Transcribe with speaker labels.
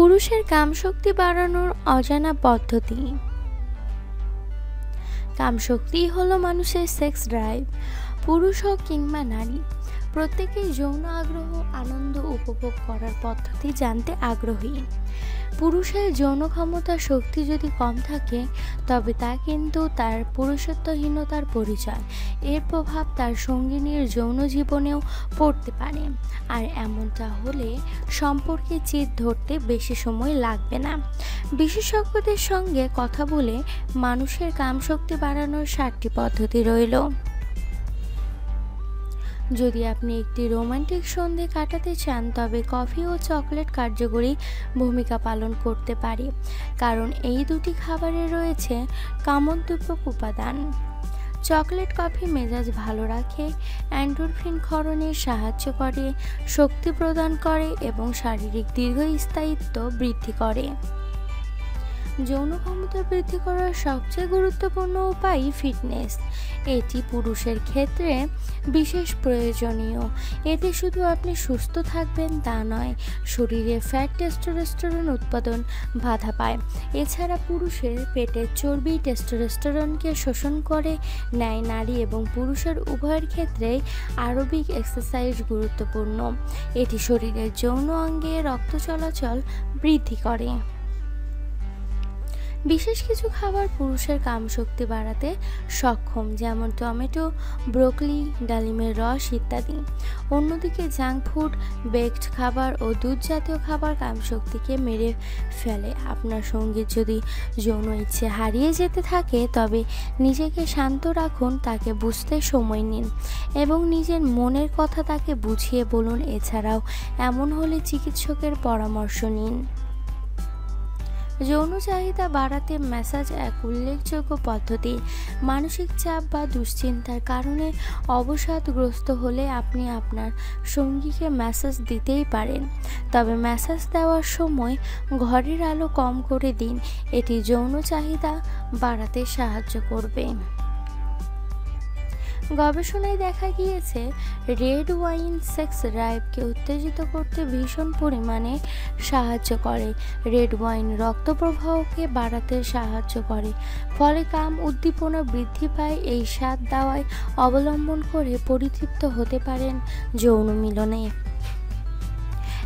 Speaker 1: পুরুষের কামশক্তি বাড়ানোর অজানা পদ্ধতি। কামশক্তি হলো মানুষের সেক্স ড্রাইভ পুরুষ হোক কিংবা নারী, প্রত্যেকেই যৌন আগ্রহ আনন্দ উপভোগ করার পদ্ধতি জানতে আগ্রহী। পুরুষের যৌন ক্ষমতা শক্তি যদি কম থাকে, তবে তা কিন্তু তার পুরুষত্বহীনতার পরিচয়। এর প্রভাব তার সঙ্গিনীর যৌন জীবনেও পড়তে পারে। আর এমনটা হলে সম্পর্কে চিত ধরতে বেশি সময় লাগবে না। বিশেষজ্ঞদের সঙ্গে কথা বলে মানুষের কামশক্তি বাড়ানোর সাতটি পদ্ধতি রইল। যদি আপনি একটি রোমান্টিক সন্ধে কাটাতে চান, তবে কফি ও চকলেট কার্যকরী ভূমিকা পালন করতে পারে। কারণ এই দুটি খাবারে রয়েছে কামোদ্দীপক উপাদান। চকলেট কফি মেজাজ ভালো রাখে, অ্যান্ডোরফিন ক্ষরণে সাহায্য করে, শক্তি প্রদান করে এবং শারীরিক দীর্ঘস্থায়িত্ব বৃদ্ধি করে। যৌন ক্ষমতা বৃদ্ধি করার সবচেয়ে গুরুত্বপূর্ণ উপায় ফিটনেস এটি পুরুষের ক্ষেত্রে বিশেষ প্রয়োজনীয়। এতে শুধু আপনি সুস্থ থাকবেন তা নয়, শরীরে ফ্যাট টেস্টোরেস্টোরন উৎপাদন বাধা পায়। এছাড়া পুরুষের পেটের চর্বি টেস্টোরেস্টোরনকে শোষণ করে, নেয় নারী এবং পুরুষের উভয়ের ক্ষেত্রেই আরবিক এক্সারসাইজ গুরুত্বপূর্ণ। এটি শরীরের যৌন অঙ্গে রক্ত চলাচল বৃদ্ধি করে। বিশেষ কিছু খাবার পুরুষের কামশক্তি বাড়াতে সক্ষম, যেমন টমেটো, ব্রোকলি, ডালিমের রস ইত্যাদি। অন্যদিকে জাঙ্ক ফুড, বেকড খাবার ও দুধ জাতীয় খাবার কামশক্তিকে মেরে ফেলে। আপনার সংগীত যদি যৌন ইচ্ছে হারিয়ে যেতে থাকে, তবে নিজেকে শান্ত রাখুন, তাকে বুঝতে সময় নিন এবং নিজের মনের কথা তাকে বুঝিয়ে বলুন। এছাড়াও এমন হলে চিকিৎসকের পরামর্শ নিন। যৌন চাহিদা বাড়াতে ম্যাসাজ এক উল্লেখযোগ্য পদ্ধতি। মানসিক চাপ বা দুশ্চিন্তার কারণে অবসাদগ্রস্ত হলে আপনি আপনার সঙ্গীকে ম্যাসাজ দিতেই পারেন। তবে ম্যাসাজ দেওয়ার সময় ঘরের আলো কম করে দিন। এটি যৌন চাহিদা বাড়াতে সাহায্য করবে। গবেষণায় দেখা গিয়েছে, রেড ওয়াইন সেক্স ড্রাইভকে উত্তেজিত করতে ভীষণ পরিমাণে সাহায্য করে। রেড ওয়াইন রক্ত প্রবাহকে বাড়াতে সাহায্য করে, ফলে কাম উদ্দীপনা বৃদ্ধি পায়। এই স্বাদ দাওয়ায় অবলম্বন করে পরিতৃপ্ত হতে পারেন যৌন মিলনে।